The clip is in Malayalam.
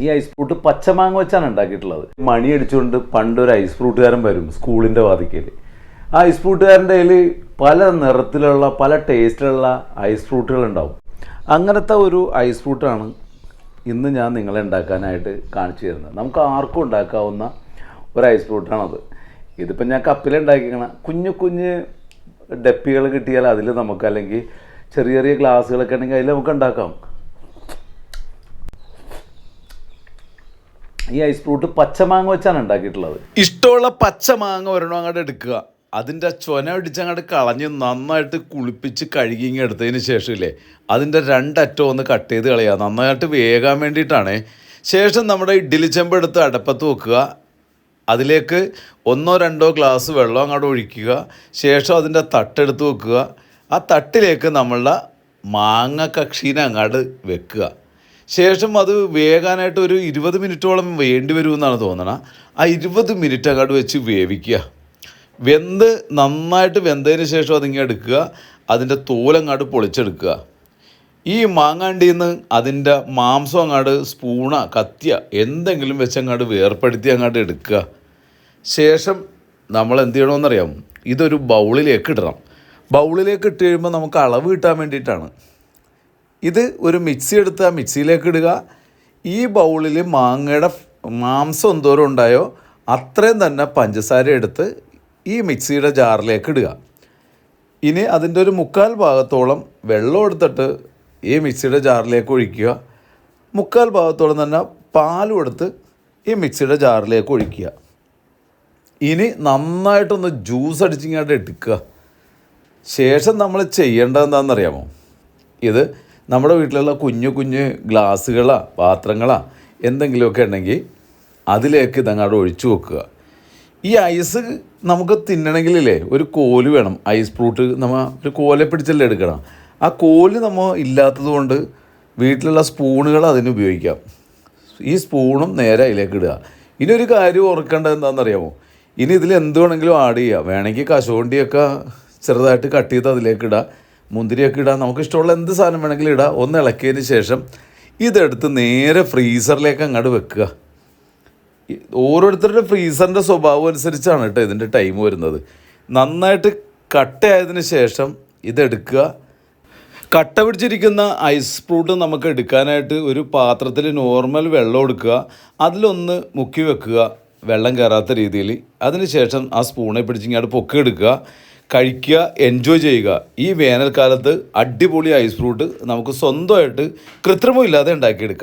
ഈ ഐസ് ഫ്രൂട്ട് പച്ചമാങ്ങ വെച്ചാണ് ഉണ്ടാക്കിയിട്ടുള്ളത്. മണി അടിച്ചുകൊണ്ട് പണ്ടൊരു ഐസ് ഫ്രൂട്ടുകാരൻ വരും സ്കൂളിന്റെ വാതിക്കൽ ആ ഐസ് ഫ്രൂട്ടുകാരന്റെ കയ്യിൽ പല നിറത്തിലുള്ള പല ടേസ്റ്റിലുള്ള ഐസ് ഫ്രൂട്ടുകൾ ഉണ്ടാവും. അങ്ങനത്തെ ഒരു ഐസ് ഫ്രൂട്ടാണ് ഇന്ന് ഞാൻ നിങ്ങളെ ഉണ്ടാക്കാനായിട്ട് കാണിച്ചു തരുന്നത്. നമുക്ക് ആർക്കും ഉണ്ടാക്കാവുന്ന ഒരു ഐസ് ഫ്രൂട്ടാണത്. ഇതിപ്പോൾ ഞാൻ കപ്പിലുണ്ടാക്കിക്കണ കുഞ്ഞു കുഞ്ഞ് ഡപ്പികൾ കിട്ടിയാൽ അതിൽ നമുക്ക് അല്ലെങ്കിൽ ചെറിയ ചെറിയ ഗ്ലാസ്സുകളൊക്കെ ഉണ്ടെങ്കിൽ അതിൽ നമുക്ക് ഉണ്ടാക്കാം. ഈ ഐസ് ഫ്രൂട്ട് പച്ചമാങ്ങ വെച്ചാണ് ഉണ്ടാക്കിയിട്ടുള്ളത്. ഇഷ്ടമുള്ള പച്ചമാങ്ങ ഒരെണ്ണം അങ്ങോട്ട് എടുക്കുക. അതിന്റെ ചൊന പിടിച്ച് അങ്ങോട്ട് കളഞ്ഞ് നന്നായിട്ട് കുളിപ്പിച്ച് കഴുകി ഇങ്ങ് എടുത്തതിന് ശേഷമില്ലേ അതിന്റെ രണ്ടറ്റം ഒന്ന് കട്ട് ചെയ്ത് കളയുക. നന്നായിട്ട് വേകാൻ വേണ്ടിയിട്ടാണ്. ശേഷം നമ്മുടെ ഇഡ്ഡലി ചെമ്പ് എടുത്ത് അടപ്പത്ത് വെക്കുക. അതിലേക്ക് ഒന്നോ രണ്ടോ ഗ്ലാസ് വെള്ളം അങ്ങോട്ട് ഒഴിക്കുക. ശേഷം അതിന്റെ തട്ടെടുത്ത് വെക്കുക. ആ തട്ടിലേക്ക് നമ്മളുടെ മാങ്ങ കക്ഷീനെ അങ്ങോട്ട് വെക്കുക. ശേഷം അത് വേകാനായിട്ട് ഒരു ഇരുപത് മിനിറ്റോളം വേണ്ടി വരുമെന്നാണ് തോന്നണം. ആ ഇരുപത് മിനിറ്റ് അങ്ങോട്ട് വെച്ച് വേവിക്കുക. വെന്ത് നന്നായിട്ട് വെന്തതിന് ശേഷം അതിങ്ങനെ എടുക്കുക. അതിന്റെ തോലങ്ങാട്ട് പൊളിച്ചെടുക്കുക. ഈ മാങ്ങാണ്ടിയിൽ നിന്ന് അതിന്റെ മാംസം അങ്ങാട് സ്പൂണ കത്തിയ എന്തെങ്കിലും വെച്ച് അങ്ങോട്ട് വേർപ്പെടുത്തി അങ്ങോട്ട് എടുക്കുക. ശേഷം നമ്മൾ എന്ത് ചെയ്യണമെന്നറിയാം ഇതൊരു ബൗളിലേക്ക് ഇടണം. ബൗളിലേക്ക് ഇട്ട് കഴിയുമ്പോൾ നമുക്ക് അളവ് കിട്ടാൻ വേണ്ടിയിട്ടാണ്. ഇത് ഒരു മിക്സി എടുത്ത് ആ മിക്സിയിലേക്ക് ഇടുക. ഈ ബൗളിൽ മാങ്ങയുടെ മാംസം എന്തോരം ഉണ്ടായോ അത്രയും തന്നെ പഞ്ചസാര എടുത്ത് ഈ മിക്സിയുടെ ജാറിലേക്ക് ഇടുക. ഇനി അതിന്റെ ഒരു മുക്കാൽ ഭാഗത്തോളം വെള്ളം എടുത്തിട്ട് ഈ മിക്സിയുടെ ജാറിലേക്ക് ഒഴിക്കുക. മുക്കാൽ ഭാഗത്തോളം തന്നെ പാലും എടുത്ത് ഈ മിക്സിയുടെ ജാറിലേക്ക് ഒഴിക്കുക. ഇനി നന്നായിട്ടൊന്ന് ജ്യൂസ് അടിച്ചിങ്ങോട്ട് എടുക്കുക. ശേഷം നമ്മൾ ചെയ്യേണ്ടത് എന്താണെന്നറിയാമോ? ഇത് നമ്മുടെ വീട്ടിലുള്ള കുഞ്ഞു കുഞ്ഞു ഗ്ലാസ്സുകളാ പാത്രങ്ങളാ എന്തെങ്കിലുമൊക്കെ ഉണ്ടെങ്കിൽ അതിലേക്ക് ഇതങ്ങാട് ഒഴിച്ചു വെക്കുക. ഈ ഐസ് നമുക്ക് തിന്നണമെങ്കിലേ ഒരു കോൽ വേണം. ഐസ് ഫ്രൂട്ട് നമ്മൾ ഒരു കോലെ പിടിച്ചല്ലേ എടുക്കണം. ആ കോൽ നമ്മൾ ഇല്ലാത്തത് കൊണ്ട് വീട്ടിലുള്ള സ്പൂണുകൾ അതിന് ഉപയോഗിക്കാം. ഈ സ്പൂണും നേരെ അതിലേക്ക് ഇടുക. ഇനി ഒരു കാര്യം ഓർക്കേണ്ടത് എന്താണെന്നറിയാമോ? ഇനി ഇതിൽ എന്ത് വേണമെങ്കിലും ആഡ് ചെയ്യുക. വേണമെങ്കിൽ കശുവണ്ടിയൊക്കെ ചെറുതായിട്ട് കട്ട് ചെയ്ത് അതിലേക്ക് ഇടുക. മുന്തിരിയൊക്കെ ഇടാം നമുക്ക് ഇഷ്ടമുള്ള എന്ത് സാധനം വേണമെങ്കിലും ഇടാം. ഒന്ന് ഇളക്കിയതിന് ശേഷം ഇതെടുത്ത് നേരെ ഫ്രീസറിലേക്ക് അങ്ങോട്ട് വെക്കുക. ഓരോരുത്തരുടെ ഫ്രീസറിന്റെ സ്വഭാവം അനുസരിച്ചാണ് കേട്ടോ ഇതിന്റെ ടൈം വരുന്നത്. നന്നായിട്ട് കട്ടയായതിന് ശേഷം ഇതെടുക്കുക. കട്ട പിടിച്ചിരിക്കുന്ന ഐസ് ഫ്രൂട്ട് നമുക്ക് എടുക്കാനായിട്ട് ഒരു പാത്രത്തിൽ നോർമൽ വെള്ളം എടുക്കുക. അതിലൊന്ന് മുക്കി വെക്കുക വെള്ളം കയറാത്ത രീതിയിൽ. അതിനുശേഷം ആ സ്പൂണെ പിടിച്ചിങ്ങോട്ട് പൊക്കി എടുക്കുക കഴിക്കുക എൻജോയ് ചെയ്യുക. ഈ വേനൽക്കാലത്ത് അടിപൊളി ഐസ് ഫ്രൂട്ട് നമുക്ക് സ്വന്തമായിട്ട് കൃത്രിമമില്ലാതെ ഉണ്ടാക്കിയെടുക്കാം.